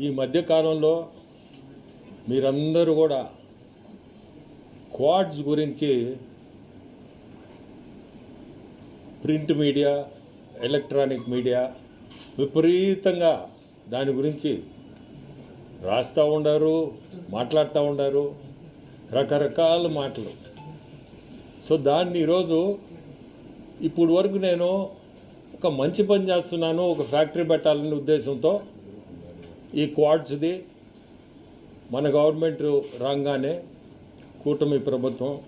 ఈ మధ్య కాలంలో మీరందరూ కూడా క్వాడ్స్ గురించి ప్రింట్ మీడియా ఎలక్ట్రానిక్ మీడియా విపరీతంగా దాని గురించి రాస్తూ ఉండారు మాట్లాడుతూ ఉండారు రకరకాల మాటలు. సో దాన్ని ఈరోజు ఇప్పుడు వరకు నేను ఒక మంచి పని చేస్తున్నాను ఒక ఫ్యాక్టరీ పెట్టాలనే ఉద్దేశంతో ఈ క్వాడ్స్ది మన గవర్నమెంట్ రాగానే కూటమి ప్రభుత్వం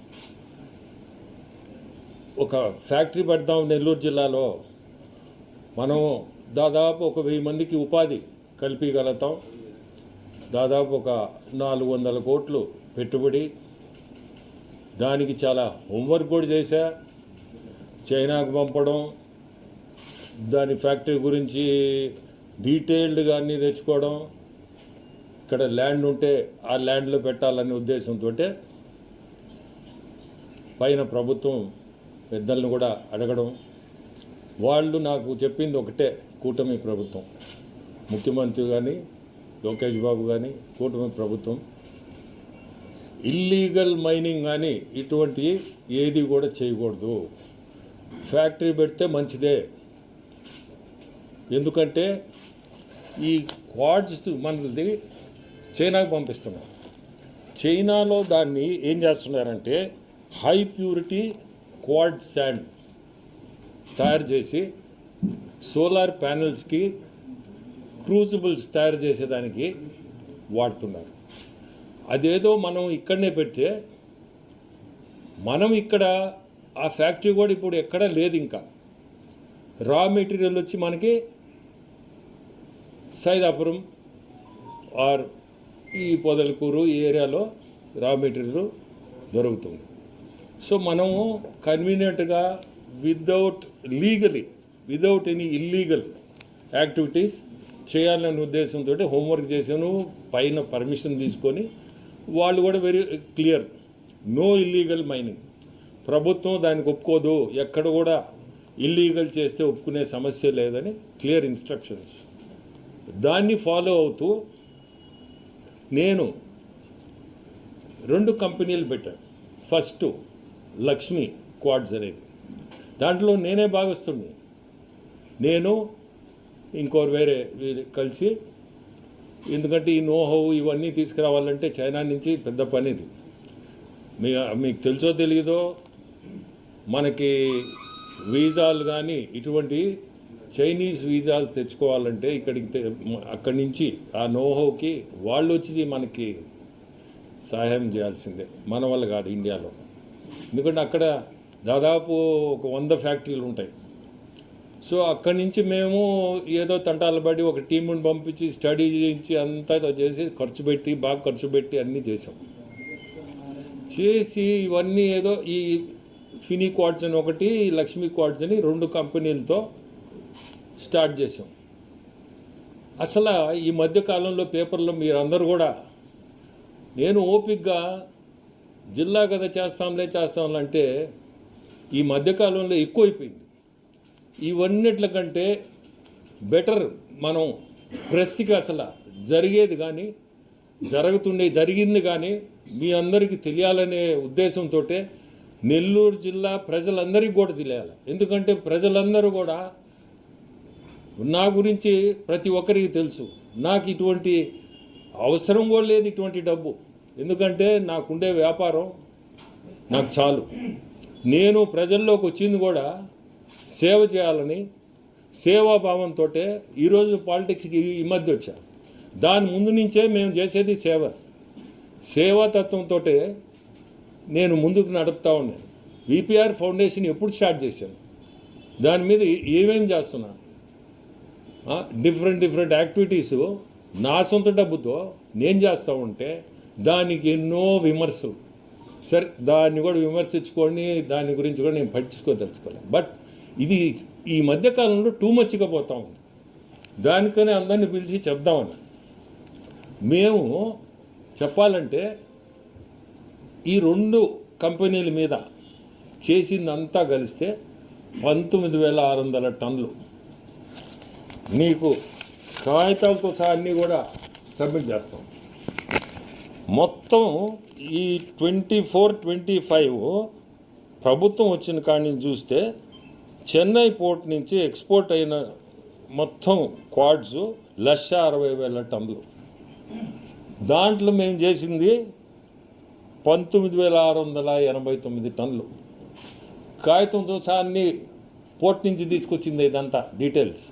ఒక ఫ్యాక్టరీ పెడదాం నెల్లూరు జిల్లాలో. మనం దాదాపు ఒక వెయ్యి మందికి ఉపాధి కల్పించగలుగుతాం. దాదాపు ఒక నాలుగు వందల కోట్లు పెట్టుబడి. దానికి చాలా హోంవర్క్ కూడా చేశా. చైనాకు పంపడం. దాని ఫ్యాక్టరీ గురించి డీటెయిల్డ్గా అన్నీ తెచ్చుకోవడం ఇక్కడ ల్యాండ్ ఉంటే ఆ ల్యాండ్లో పెట్టాలనే ఉద్దేశంతో పైన ప్రభుత్వం పెద్దలను కూడా అడగడం. వాళ్ళు నాకు చెప్పింది ఒకటే కూటమి ప్రభుత్వం. ముఖ్యమంత్రి కానీ లోకేష్ బాబు కానీ కూటమి ప్రభుత్వం. ఇల్లీగల్ మైనింగ్ కానీ ఇటువంటి ఏది కూడా చేయకూడదు. ఫ్యాక్టరీ పెడితే మంచిదే. ఎందుకంటే ఈ క్వాడ్స్ మనది చైనాకు పంపిస్తున్నాం. చైనాలో దాన్ని ఏం చేస్తున్నారంటే హై ప్యూరిటీ క్వాడ్ శాండ్ తయారు చేసి సోలార్ ప్యానెల్స్కి క్రూజబుల్స్ తయారు చేసేదానికి వాడుతున్నారు. అదేదో మనం ఇక్కడనే పెడితే మనం ఇక్కడ ఆ ఫ్యాక్టరీ కూడా ఇప్పుడు ఎక్కడ లేదు ఇంకా. రా మెటీరియల్ వచ్చి మనకి సైదాపురం ఆర్ ఈ పొదలకూరు ఈ ఏరియాలో రా మెటీరియల్ దొరుకుతుంది. సో మనము కన్వీనియంట్గా without legally without any illegal activities చేయాలనే ఉద్దేశంతో హోంవర్క్ చేశాను పైన పర్మిషన్ తీసుకొని. వాళ్ళు కూడా very clear no illegal mining. ప్రభుత్వం దానికి ఒప్పుకోదు ఎక్కడ కూడా ఇల్లీగల్ చేస్తే ఒప్పుకునే సమస్య లేదని క్లియర్ ఇన్స్ట్రక్షన్స్. దాన్ని ఫాలో అవుతూ నేను రెండు కంపెనీలు పెట్టాను ఫస్ట్ లక్ష్మి క్వాడ్స్ అనేది. దాంట్లో నేనే భాగస్తుంది నేను ఇంకోరు వేరే కలిసి ఎందుకంటే ఈ నోహౌ ఇవన్నీ తీసుకురావాలంటే చైనా నుంచి పెద్ద పనిది మీ మీకు తెలుసో తెలియదో మనకి వీజాలు కానీ ఇటువంటి చైనీస్ వీసాలు తెచ్చుకోవాలంటే ఇక్కడికి అక్కడి నుంచి ఆ నోహోకి వాళ్ళు వచ్చి మనకి సహాయం చేయాల్సిందే. మన వల్ల కాదు ఇండియాలో. ఎందుకంటే అక్కడ దాదాపు ఒక వంద ఫ్యాక్టరీలు ఉంటాయి. సో అక్కడి నుంచి మేము ఏదో తంటాలు పడి ఒక టీముని పంపించి స్టడీ చేయించి అంతా చేసి ఖర్చు పెట్టి బాగా ఖర్చు పెట్టి అన్నీ చేసాం చేసి ఇవన్నీ ఏదో ఈ ఫినీ క్వాడ్స్ అని ఒకటి లక్ష్మీ క్వాడ్స్ అని రెండు కంపెనీలతో స్టార్ట్ చేసాం అసలు ఈ మధ్యకాలంలో పేపర్లో మీరందరూ కూడా నేను ఓపిక్గా జిల్లా కదా చేస్తాంలే చేస్తాంలే అంటే ఈ మధ్యకాలంలో ఎక్కువైపోయింది. ఇవన్నిట్ల కంటే బెటర్ మనం ప్రెస్కి అసలు జరిగేది కానీ జరుగుతుండే జరిగింది కానీ మీ అందరికీ తెలియాలనే ఉద్దేశంతో నెల్లూరు జిల్లా ప్రజలందరికీ కూడా తెలియాలి. ఎందుకంటే ప్రజలందరూ కూడా నా గురించి ప్రతి ఒక్కరికి తెలుసు. నాకు ఇటువంటి అవసరం కూడా లేదు ఇటువంటి డబ్బు. ఎందుకంటే నాకుండే వ్యాపారం నాకు చాలు. నేను ప్రజల్లోకి వచ్చింది కూడా సేవ చేయాలని సేవాభావంతో ఈరోజు పాలిటిక్స్కి ఈ మధ్య వచ్చా. దాని ముందు నుంచే మేము చేసేది సేవ. సేవాతత్వంతో నేను ముందుకు నడుపుతా ఉన్నాను. విపిఆర్ ఫౌండేషన్ ఎప్పుడు స్టార్ట్ చేశాను? దాని మీద ఏమేం చేస్తున్నాను డిఫరెంట్ డిఫరెంట్ యాక్టివిటీస్ నా సొంత డబ్బుతో నేను చేస్తూ ఉంటే దానికి ఎన్నో విమర్శలు. సరే దాన్ని కూడా విమర్శించుకొని దాని గురించి కూడా నేను పట్టించుకోదలుచుకోలేదు. బట్ ఇది ఈ మధ్యకాలంలో టూ మచ్గా పోతా ఉంది. దానికనే అందరిని పిలిచి చెప్దామని మేము చెప్పాలంటే ఈ రెండు కంపెనీల మీద చేసిందంతా కలిస్తే పంతొమ్మిది వేల ఆరు వందల టన్నులు. నీకు కాగితాలతో సహా అన్నీ కూడా సబ్మిట్ చేస్తాం. మొత్తం ఈ ట్వంటీ ఫోర్ ట్వంటీ ఫైవ్ ప్రభుత్వం వచ్చిన కాడి నుంచి చూస్తే చెన్నై పోర్ట్ నుంచి ఎక్స్పోర్ట్ అయిన మొత్తం క్వాడ్స్ లక్ష అరవై వేల టన్నులు. దాంట్లో మేము చేసింది పంతొమ్మిది వేల ఆరు వందల ఎనభై తొమ్మిది టన్నులు. కాగితంతో సహా అన్ని పోర్ట్ నుంచి తీసుకొచ్చింది ఇదంతా డీటెయిల్స్.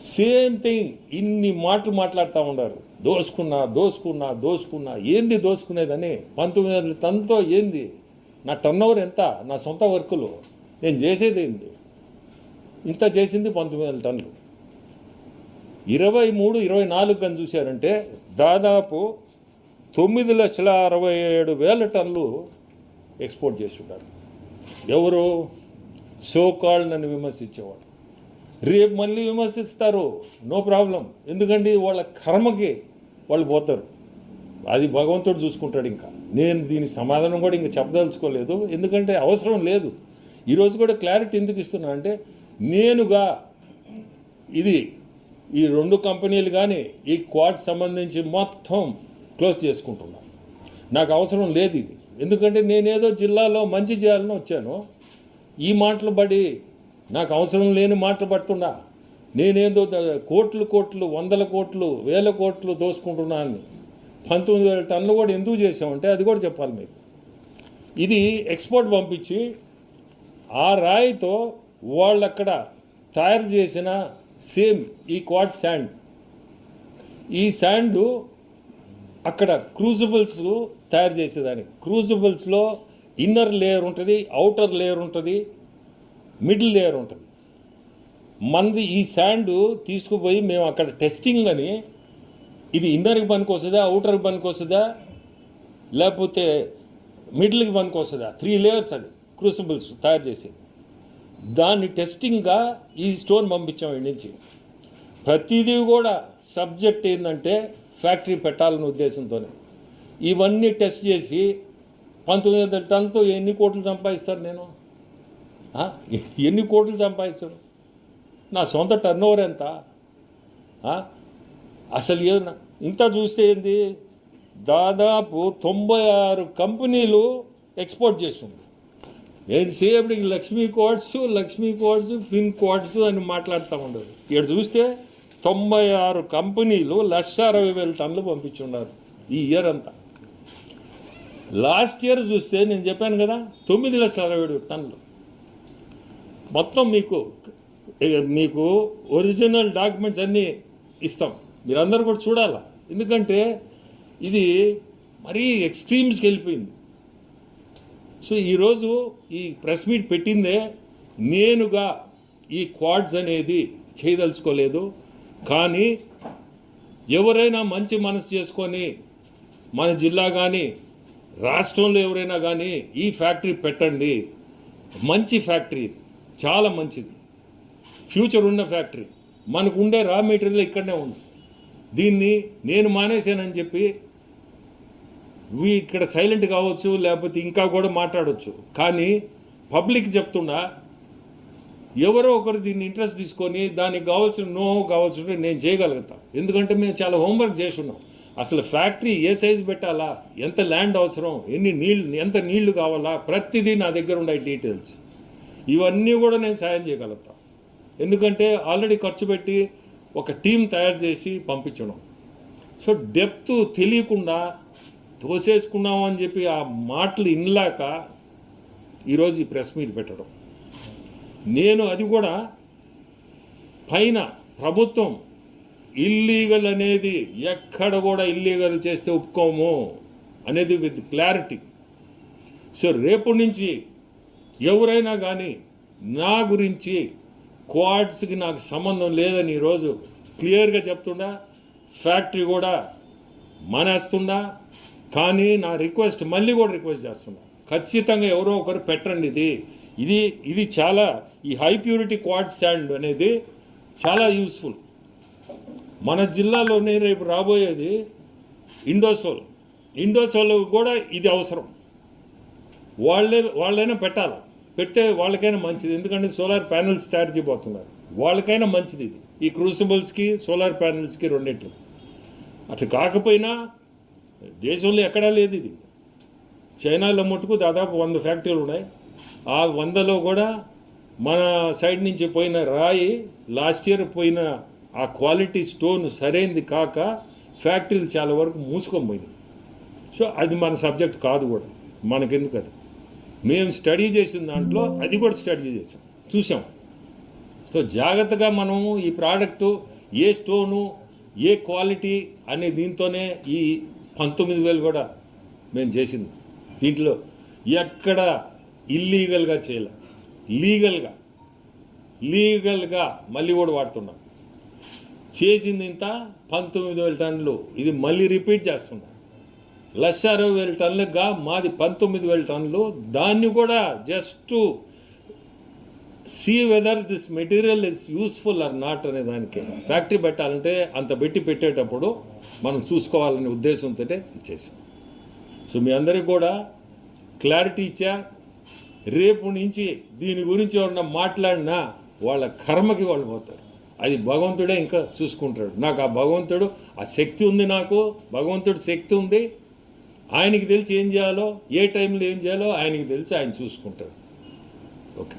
సేమ్ థింగ్ ఇన్ని మాటలు మాట్లాడుతూ ఉన్నారు. దోసుకున్నా దోసుకున్నా దోసుకున్నా. ఏంది దోసుకునేదని? పంతొమ్మిది వందల టన్నుతో ఏంది? నా టర్న్ ఓవర్ ఎంత? నా సొంత వర్కులు. నేను చేసేది ఏంది? ఇంత చేసింది పంతొమ్మిది వందల టన్నులు ఇరవై మూడు ఇరవై నాలుగు కానీ చూశారంటే దాదాపు తొమ్మిది లక్షల అరవై ఏడు వేల టన్నులు ఎక్స్పోర్ట్ చేసి ఎవరు? సో నన్ను విమర్శించేవాడు. రేపు మళ్ళీ విమర్శిస్తారు. నో ప్రాబ్లం ఎందుకంటే వాళ్ళ కర్మకి వాళ్ళు పోతారు. అది భగవంతుడు చూసుకుంటాడు ఇంకా. నేను దీని సమాధానం కూడా ఇంకా చెప్పదలుచుకోలేదు. ఎందుకంటే అవసరం లేదు. ఈరోజు కూడా క్లారిటీ ఎందుకు ఇస్తున్నా అంటే నేనుగా ఇది ఈ రెండు కంపెనీలు కానీ ఈ క్వాడ్ సంబంధించి మొత్తం క్లోజ్ చేసుకుంటున్నాను నాకు అవసరం లేదు ఇది. ఎందుకంటే నేనేదో జిల్లాలో మంచి చేయాలని వచ్చాను. ఈ మాటలు పడి నాకు అవసరం లేని మాటలు పడుతున్నా. నేనేందో కోట్లు కోట్లు వందల కోట్లు వేల కోట్లు దోసుకుంటున్నా అని పంతొమ్మిది వేల టన్నులు కూడా ఎందుకు చేసామంటే అది కూడా చెప్పాలి మీకు. ఇది ఎక్స్పోర్ట్ పంపించి ఆ రాయితో వాళ్ళు అక్కడ తయారు చేసిన సేమ్ ఈ క్వాడ్ శాండ్. ఈ శాండు అక్కడ క్రూజబుల్స్ తయారు చేసేదానికి క్రూజబుల్స్లో ఇన్నర్ లేయర్ ఉంటుంది అవుటర్ లేయర్ ఉంటుంది మిడిల్ లేయర్ ఉంటుంది. మనది ఈ శాండ్ తీసుకుపోయి మేము అక్కడ టెస్టింగ్ అని ఇది ఇన్నర్కి పనికి వస్తుందా అవుటర్కి పనికి వస్తుందా లేకపోతే మిడిల్కి పనికి వస్తుందా త్రీ లేయర్స్ అది క్రూసిబుల్స్ తయారు చేసి దాన్ని టెస్టింగ్గా ఈ స్టోన్ పంపించాం ఇక్కడి నుంచి. ప్రతిదీ కూడా సబ్జెక్ట్ ఏంటంటే ఫ్యాక్టరీ పెట్టాలన్న ఉద్దేశంతోనే. ఇవన్నీ టెస్ట్ చేసి పంతొమ్మిది వందల టన్తో ఎన్ని కోట్లు సంపాదిస్తాను నేను? ఎన్ని కోట్లు సంపాదిస్తారు నా సొంత టర్న్ ఓవర్ ఎంత అసలు ఏదన్నా ఇంత చూస్తే ఏంది? దాదాపు తొంభై ఆరు కంపెనీలు ఎక్స్పోర్ట్ చేస్తుంది. ఎంతసేపటికి లక్ష్మీ కోట్స్ లక్ష్మీ కోట్స్ ఫిన్ కోట్స్ అని మాట్లాడుతూ ఉండదు. ఇక్కడ చూస్తే తొంభై ఆరు కంపెనీలు లక్ష అరవై వేల టన్నులు పంపించున్నారు ఈ ఇయర్ అంతా. లాస్ట్ ఇయర్ చూస్తే నేను చెప్పాను కదా తొమ్మిది లక్షల అరవై ఏడు టన్నులు. మొత్తం మీకు మీకు ఒరిజినల్ డాక్యుమెంట్స్ అన్నీ ఇస్తాం. మీరందరూ కూడా చూడాలా? ఎందుకంటే ఇది మరీ ఎక్స్ట్రీమ్స్కి వెళ్ళిపోయింది. సో ఈరోజు ఈ ప్రెస్ మీట్ పెట్టిందే నేనుగా ఈ క్వాడ్స్ అనేది చేయదలుచుకోలేదు. కానీ ఎవరైనా మంచి మనసు చేసుకొని మన జిల్లా కానీ రాష్ట్రంలో ఎవరైనా కానీ ఈ ఫ్యాక్టరీ పెట్టండి. మంచి ఫ్యాక్టరీ ఇది. చాలా మంచిది. ఫ్యూచర్ ఉన్న ఫ్యాక్టరీ. మనకు ఉండే రా మెటీరియల్ ఇక్కడనే ఉంది. దీన్ని నేను మానేశానని చెప్పి వీ ఇక్కడ సైలెంట్ కావచ్చు లేకపోతే ఇంకా కూడా మాట్లాడవచ్చు కానీ పబ్లిక్ చెప్తున్నా ఎవరో ఒకరు దీన్ని ఇంట్రెస్ట్ తీసుకొని దానికి కావాల్సిన నో కావాల్సిన నేను చేయగలుగుతా. ఎందుకంటే మేము చాలా హోంవర్క్ చేసి ఉన్నాం అసలు ఫ్యాక్టరీ ఏ సైజు పెట్టాలా? ఎంత ల్యాండ్ అవసరం? ఎన్ని నీళ్ళు ఎంత నీళ్ళు కావాలా? ప్రతిదీ నా దగ్గర ఉన్నాయి డీటెయిల్స్. ఇవన్నీ కూడా నేను సాయం చేయగలుగుతాను ఎందుకంటే ఆల్రెడీ ఖర్చు పెట్టి ఒక టీం తయారు చేసి పంపించడం. సో డెప్త్ తెలియకుండా తోసేసుకున్నాం అని చెప్పి ఆ మాటలు ఇన్లాక ఈరోజు ఈ ప్రెస్ మీట్ పెట్టడం. నేను అది కూడా పైన ప్రభుత్వం ఇల్లీగల్ అనేది ఎక్కడ కూడా ఇల్లీగల్ చేస్తే ఒప్పుకోము అనేది విత్ క్లారిటీ. సో రేపు నుంచి ఎవరైనా కానీ నా గురించి క్వాడ్స్కి నాకు సంబంధం లేదని ఈరోజు క్లియర్గా చెప్తుండా ఫ్యాక్టరీ కూడా మానేస్తుండా కానీ నా రిక్వెస్ట్ మళ్ళీ కూడా రిక్వెస్ట్ చేస్తున్నా ఖచ్చితంగా ఎవరో ఒకరు పెట్టండి ఇది. ఇది ఇది చాలా ఈ హై ప్యూరిటీ క్వాడ్ శాండ్ అనేది చాలా యూస్ఫుల్. మన జిల్లాలోనే రేపు రాబోయేది ఇండోసోల్. ఇండోసోల్ కూడా ఇది అవసరం. వాళ్ళే వాళ్ళైనా పెట్టాలి? పెడితే వాళ్ళకైనా మంచిది. ఎందుకంటే సోలార్ ప్యానెల్స్ తయారు చేయబోతున్నారు. వాళ్ళకైనా మంచిది ఇది. ఈ క్రూసిబుల్స్కి సోలార్ ప్యానెల్స్కి రెండిట్లు. అట్లా కాకపోయినా దేశంలో ఎక్కడా లేదు ఇది. చైనాలో మటుకు దాదాపు వంద ఫ్యాక్టరీలు ఉన్నాయి. ఆ వందలో కూడా మన సైడ్ నుంచి పోయిన రాయి లాస్ట్ ఇయర్ పోయిన ఆ క్వాలిటీ స్టోన్ సరైంది కాక ఫ్యాక్టరీలు చాలా వరకు మూసుకొని పోయినాయి. సో అది మన సబ్జెక్ట్ కాదు కూడా. మనకెందుకు అది? మేము స్టడీ చేసిన దాంట్లో అది కూడా స్టడీ చేసాం చూసాం సో జాగ్రత్తగా మనము ఈ ప్రోడక్టు ఏ స్టోను ఏ క్వాలిటీ అనే దీంతోనే ఈ పంతొమ్మిది వేలు కూడా మేము చేసింది. దీంట్లో ఎక్కడ ఇల్లీగల్గా చేయలే. లీగల్గా లీగల్గా మళ్ళీ కూడా వాడుతున్నాం. చేసింది ఇంత పంతొమ్మిది వేల టన్నులు. ఇది మళ్ళీ రిపీట్ చేస్తున్నాం. లక్ష అరవై వేల టన్నులుగా మాది పంతొమ్మిది వేల టన్నులు. దాన్ని కూడా just see whether this material is useful or not అనే దానికి. ఫ్యాక్టరీ పెట్టాలంటే అంత పెట్టి పెట్టేటప్పుడు మనం చూసుకోవాలనే ఉద్దేశంతో ఇచ్చేసాం. సో మీ అందరికీ కూడా క్లారిటీ ఇచ్చా. రేపు నుంచి దీని గురించి ఎవరన్నా మాట్లాడినా వాళ్ళ కర్మకి వాళ్ళు పోతారు. అది భగవంతుడే ఇంకా చూసుకుంటాడు. నాకు ఆ భగవంతుడు ఆ శక్తి ఉంది నాకు. భగవంతుడు శక్తి ఉంది. ఆయనకి తెలిసి ఏం చేయాలో ఏ టైంలో ఏం చేయాలో ఆయనకి తెలిసి ఆయన చూసుకుంటాడు. ఓకే.